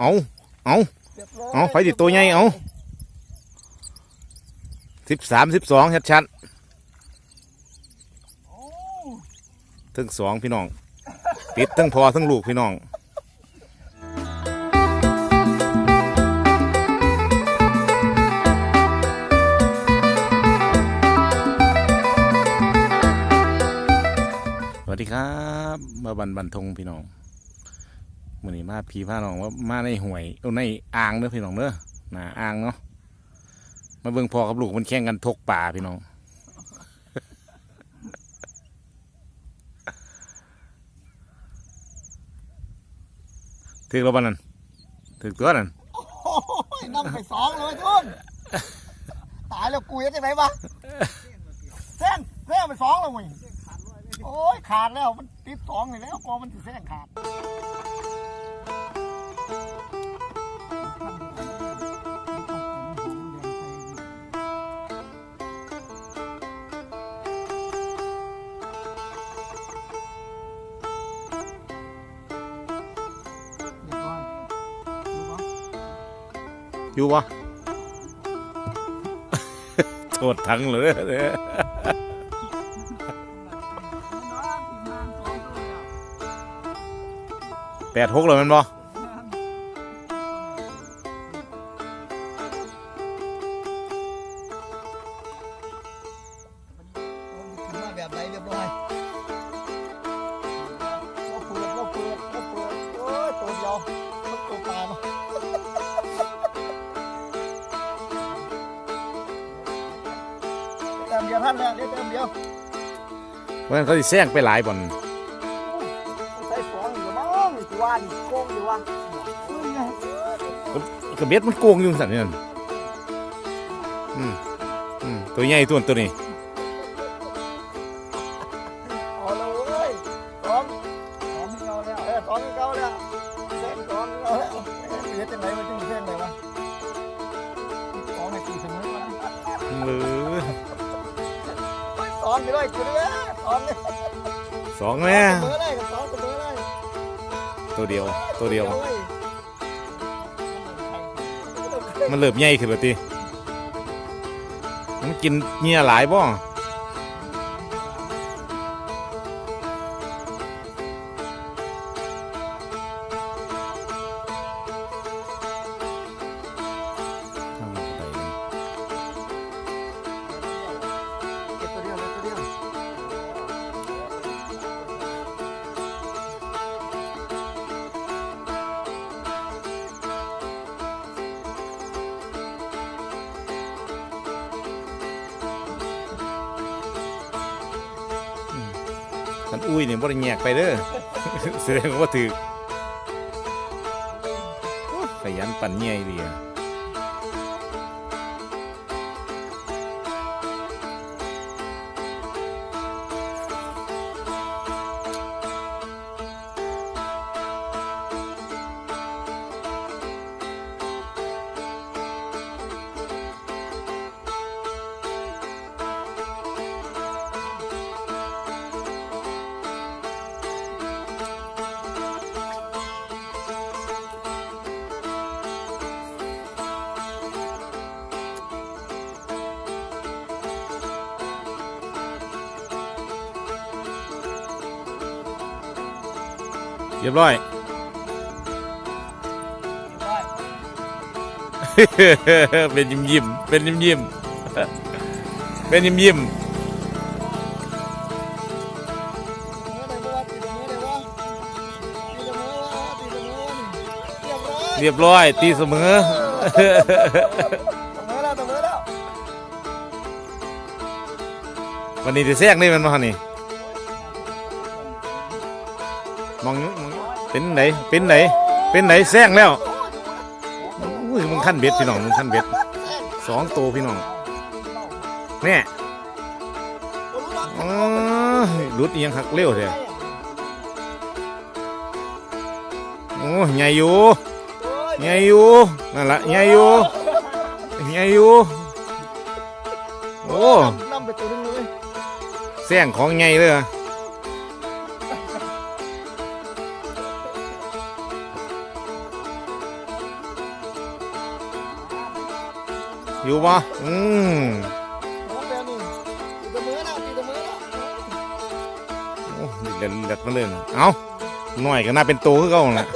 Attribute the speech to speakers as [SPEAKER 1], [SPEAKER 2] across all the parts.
[SPEAKER 1] เอาเอา
[SPEAKER 2] เรียบร้อย
[SPEAKER 1] เอาไฟติดตัวใหญ่เอาสิบสามสิบสองชัด
[SPEAKER 2] โอ้
[SPEAKER 1] ๆทั้งสองพี่น้องติดทั้งพอทั้งลูกพี่น้องสวัสดีครับ มาบันบันทงพี่น้อง มื่อนี้มาพี่พาน้องว่ามาในห่วยเอาในอ่างเด้อพี่น้องเด้อหนาอ่างเนาะมาเบิ่งพ่อกับลูกมันแข่งกันทกป่าพี่น้องถึกแล้วบ้านั่นถึกตัวนั่น
[SPEAKER 2] โอ้ยนำไปสองเลยทุนตายแล้วกูยังจะไหนวะแซงแซงไปสองแล้วมึงโอ้ยขาดแล้วมันติดสองเลยแล้วกองมันจะแซงขาด อยดูปะ
[SPEAKER 1] อยู่ปะโทษทั้งเลยแปดหกเลยแมันบ่
[SPEAKER 2] มเดียวท่านแล้วเดี๋ยวเต็มเดียว
[SPEAKER 1] เพราะฉะนั้นเขาสิแซงไปหลายบ่อน
[SPEAKER 2] ใส่สองอยู่มั้งตัวนี่โกงอยู่วะ
[SPEAKER 1] กระเบ็ดมันโกงอยู่สั่นนี่นั่นอืมอืมตัวใหญ่ตัวตัวนี้
[SPEAKER 2] เอาเลยเว้ยสองสองที่เก่าแล้วเออสองที่เก่าแล้วเส้นสองที่เก่าแล้วเอ๊ะเหลือจังไหนมันจะมีเส้นไหนวะสองในตีเสมอกัน
[SPEAKER 1] หรือ
[SPEAKER 2] ส อนไปด้วยจุดเลยสอนเลย
[SPEAKER 1] สองแม่
[SPEAKER 2] เสมอเลยสองเสมอเลย
[SPEAKER 1] ตัวเดียวตัวเดียว มันเริ่มใหญ่ขึ้นแล้วติมันกินเหงี้ยหลายบ่ อุ้ยนี่บ่ได้แยกไปเด้อแสดงว่าถือขยันปั่นใหญ่ดีอะ เรียบร้อยเป็นยิ้มยิ้มๆเป็นยิ้มยิ้มๆเป็นยิ้มยิ้ม
[SPEAKER 2] มือไหนบ้างตีเสมอวะตีเสมอวะนี่เรียบร้อย
[SPEAKER 1] ๆเรียบร้อย ตีเสมอ
[SPEAKER 2] เสมอแล้วเสมอแล้ว
[SPEAKER 1] วันนี้จะแซงได้แมันมานี่ เป็นไหนเป็นไหนเป็นไหนแซงแล้วอุ้ยมึงขั้นเบ็ดพี่น้องมึงขั้นเบ็ดสองตัวพี่น้องเนี่ยอ๋อรุดเอียงหักเร็วเถอะโอ้ใหญ่อยู่ใหญ่อยู่นั่นละใหญ่อยู่ใหญ่อยู่โอ้
[SPEAKER 2] ย
[SPEAKER 1] แซงของใหญ่เลยอะ อยู่บ่อืม
[SPEAKER 2] กินแต่เมือนะตีตะมือนะ
[SPEAKER 1] โอ้เด็ดมาเลยนะเอาหน่อยก็น่าเป็นโตคือเก่าน่ะ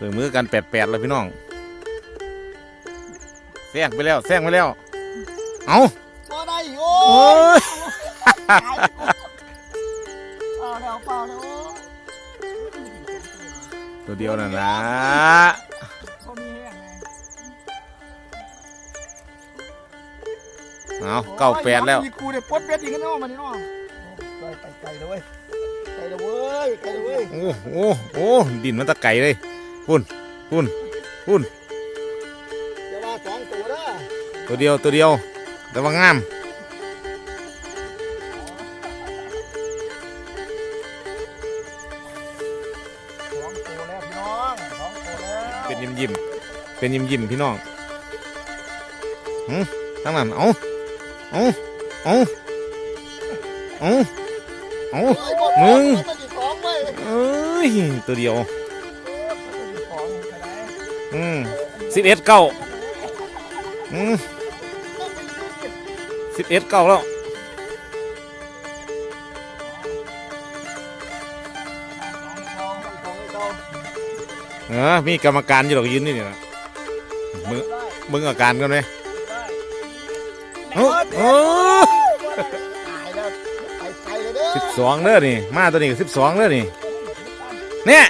[SPEAKER 1] สือมือกันแปดแปดแล้วพี่น้องแซงไปแล้วแซงไปแล้ว เอา
[SPEAKER 2] พอได้อีกโอ้
[SPEAKER 1] โอ้
[SPEAKER 2] ย
[SPEAKER 1] ย
[SPEAKER 2] ตายเปล่าแล้วเปล่าแล้วโอ้ย
[SPEAKER 1] ตัวเดียวน่ะนะ
[SPEAKER 2] เขามีแห้งไง
[SPEAKER 1] เอาเก้าแปดแล้ว
[SPEAKER 2] มีกูเนี่ยปลดเป็ดอีกแล้วเนาะมันนี่เนาะไปไปไกลเลยเว้ยไกลเลยเว้ยไกลเลยเว้ย
[SPEAKER 1] โอ้โอ้โอ้ดินมันตะไก่เลย พุ่นพุ่นพุ่น
[SPEAKER 2] เดี๋ยวว่าสองตัวเด้อ
[SPEAKER 1] ตัวเดียวตัวเดียวแต่ว่างาม
[SPEAKER 2] สองตัวแล้วพี่น้องสองตัวแล้ว
[SPEAKER 1] เป็นยิ้มยิ้มเป็นยิ้มยิ้มพี่น้องหืมทั้งนั้นเอาเอาเอาเอาเอา
[SPEAKER 2] โอ้ยบด
[SPEAKER 1] มึง
[SPEAKER 2] มันอีกสองเว้ย
[SPEAKER 1] เอ้ยตัวเดียว อืมสิบเอ็ดเก้าอืมสิบเอ็ดเก้าแล้ว
[SPEAKER 2] สองสองสอง
[SPEAKER 1] เออมีกรรมการอยู่หรอกยืนนี่นี่นะมึงมึงอาการกันไหมเอ้าเออ
[SPEAKER 2] ตายแล้วไปไกลเลยเด้อ
[SPEAKER 1] สิบสองเด้อนี่ มาตัวนี้สิบสองเด้อนี่เนี่ย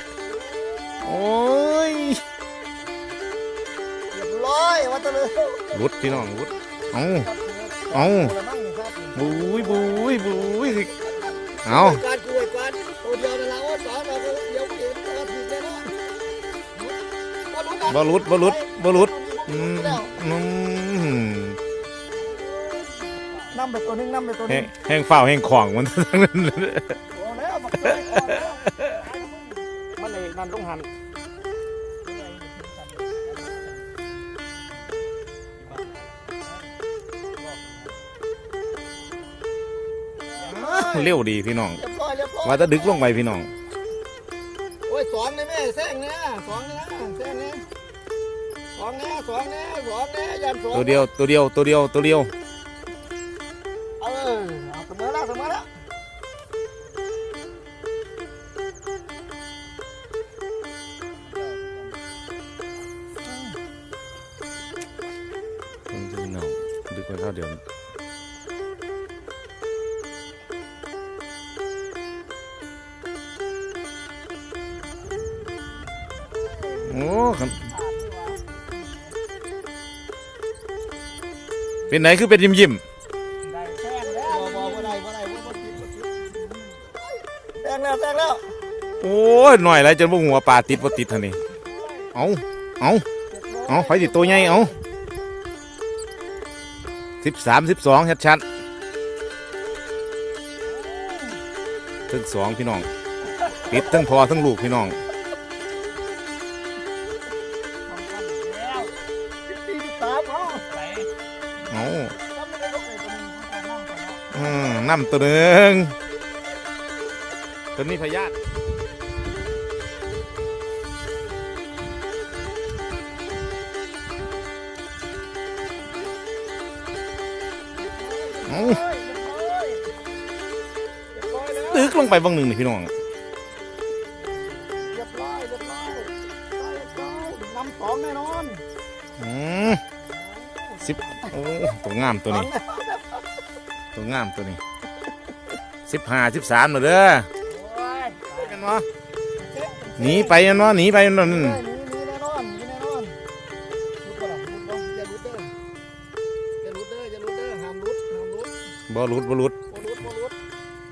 [SPEAKER 2] รุ
[SPEAKER 1] ดพี่น้องรุดเอาเอาบุ้ยบุ้ยบุ้ยเอา
[SPEAKER 2] การกูไว้ก่อนตัวเดียวนั่นละว่าสองเราก็เดี๋ยวเห็นเราผิดแน่นอน
[SPEAKER 1] บอลุดบอลุดบอลุดอืมอืม
[SPEAKER 2] นำไปตัวหนึงนำไปตัวห
[SPEAKER 1] แห้
[SPEAKER 2] นึ
[SPEAKER 1] ง
[SPEAKER 2] ง
[SPEAKER 1] แห้งฝ้าวแห้งของมันทั้งนั้น
[SPEAKER 2] โอ้แล้วบักเลยก่อนแล้วมันเลยนั่นลงหัน
[SPEAKER 1] เร็วดีพี่น้อง
[SPEAKER 2] เรียบร้อยเรียบร้อย
[SPEAKER 1] ว่าจะดึกลงไปพี่น้อง
[SPEAKER 2] โอ้ยสองเลยแม่แซงเนี่ยสองเนี่ยแซงเนี่ยสองเนี่ยสองเนี่ยสองเนี่ยยันสอง
[SPEAKER 1] ตัวเดียวตัวเดียวตัวเดียวตัวเดียว โอ้ครับเป็นไหนคือเป็นยิ้มยิ้ม
[SPEAKER 2] ได้แซงแล้วบ่บ่บ่ได้บ่ได้บ่บ่ติดบ่ติดแซงแล้วแซงแล้ว
[SPEAKER 1] โอ้ยหน่อยไรจนพวกหัวปลาติดว่ติดท่านี่เอาเอาเอาไฟติดตัวใหญ่เอาสิบสามสิบสองชัดชัดทั้งสองพี่น้อง ติดทั้งพอทั้งลูกพี่น้อง
[SPEAKER 2] น้ำ
[SPEAKER 1] ตัวหนึ่งตัวนี้พยาธิเอา
[SPEAKER 2] เฮ้ยเรียบร้อยเรียบร้อยแล้ว
[SPEAKER 1] ตึกลงไปบางหนึ่งนี่พี่น้อง
[SPEAKER 2] เรียบร้อยเรียบร้อยเรียบร้อยนำสองแน่นอน
[SPEAKER 1] อืมสิบโอ้ตัวงามตัวนี้
[SPEAKER 2] สองแน่
[SPEAKER 1] ตัวงามตัวนี้ สิบห้าสิบสามเลยเด้อ
[SPEAKER 2] โอ้ย
[SPEAKER 1] กันวะหนีไปกันวะหนีไปกันวะนั่น
[SPEAKER 2] หนีหนีแน่นอนหนีแน่นอนรุดบ่ล่ะรุดบ่อย่ารุดเด้ออย่ารุดเด้ออย่ารุดเด้อห้ามรุดห้ามรุด
[SPEAKER 1] บอลุดบอลุด
[SPEAKER 2] บ่รุดบ่รุด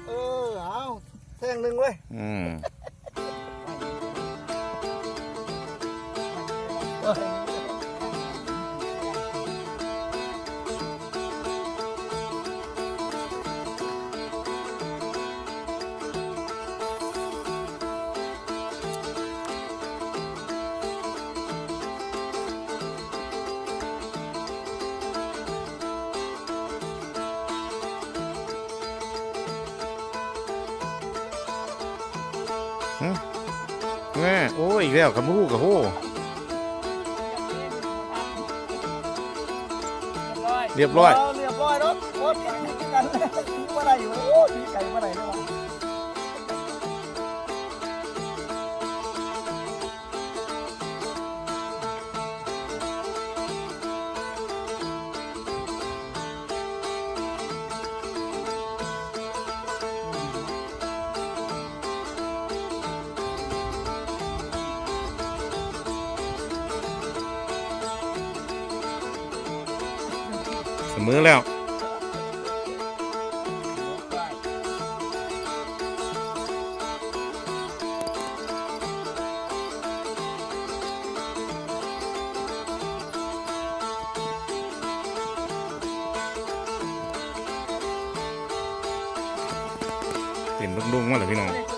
[SPEAKER 2] เออเอาแท่งหนึ่งเว้ย
[SPEAKER 1] อืม แง่โอ้ยอีกแล้วกับมูกับโหเรียบร้อย
[SPEAKER 2] มอ
[SPEAKER 1] แล้วเห็นลุงๆมาเลยพี่น้อง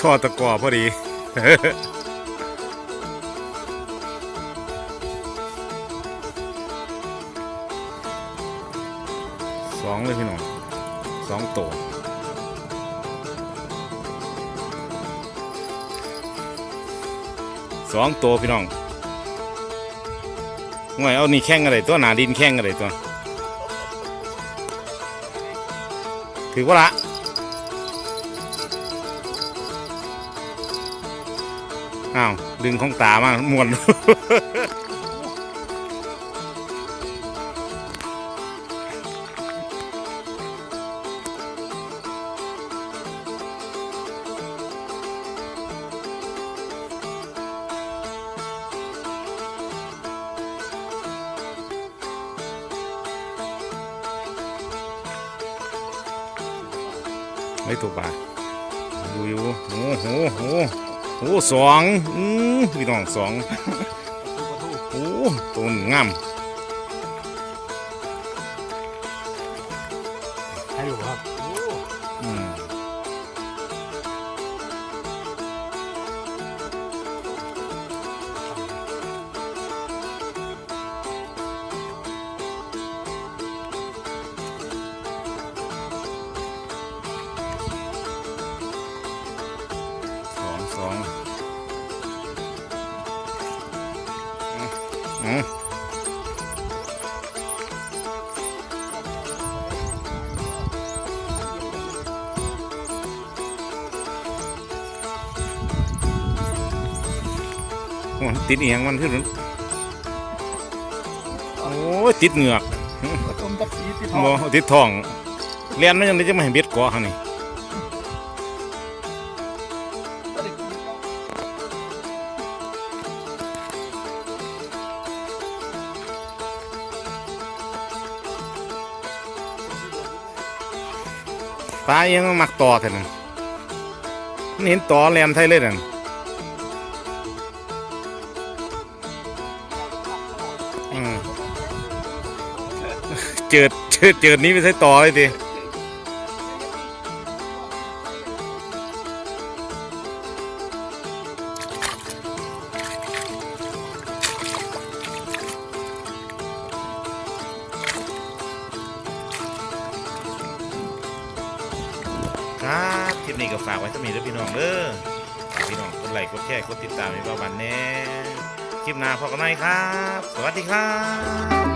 [SPEAKER 1] ช่อตะกอพอดี สองเลยพี่น้องสองตัวสองตัวพี่น้องห่วยเอานี่แข่งอะไรตัวหนาดินแข่งอะไรตัว ถือว่าละ อ้าว ดึงของตามาหมวนไม่ตัวปลาดูอยู่โอ้โหโอ้โห โอ้สองอือพี่น้องสองโอ้ตัวหนึ่งาม
[SPEAKER 3] ใช่อยู่ครับ
[SPEAKER 1] อืม มันติดเอียงมันขึ้นมันโอ้ยติดเหงือก
[SPEAKER 2] ต้มตะกีที่ท
[SPEAKER 1] บ่
[SPEAKER 2] อง
[SPEAKER 1] ติดท้องเลียนมันยังได้จะมาให้เบ็ดเกาะหั่นนี่ปลายังมักต่อเท่านั้นมันเห็นต่อแลนไทยเลยนั่น เจิดจิดนี้ไม่ใช่ต่อเลยดิครับคลิปนี้ก็ฝากไว้สมีด้วยพี่น้องเด้อฝากพี่น้องกดไลค์กดแชร์กดติดตามให้บ้าวันแน่คลิปหน้าพบกันใหม่ครับ สวัสดีครับ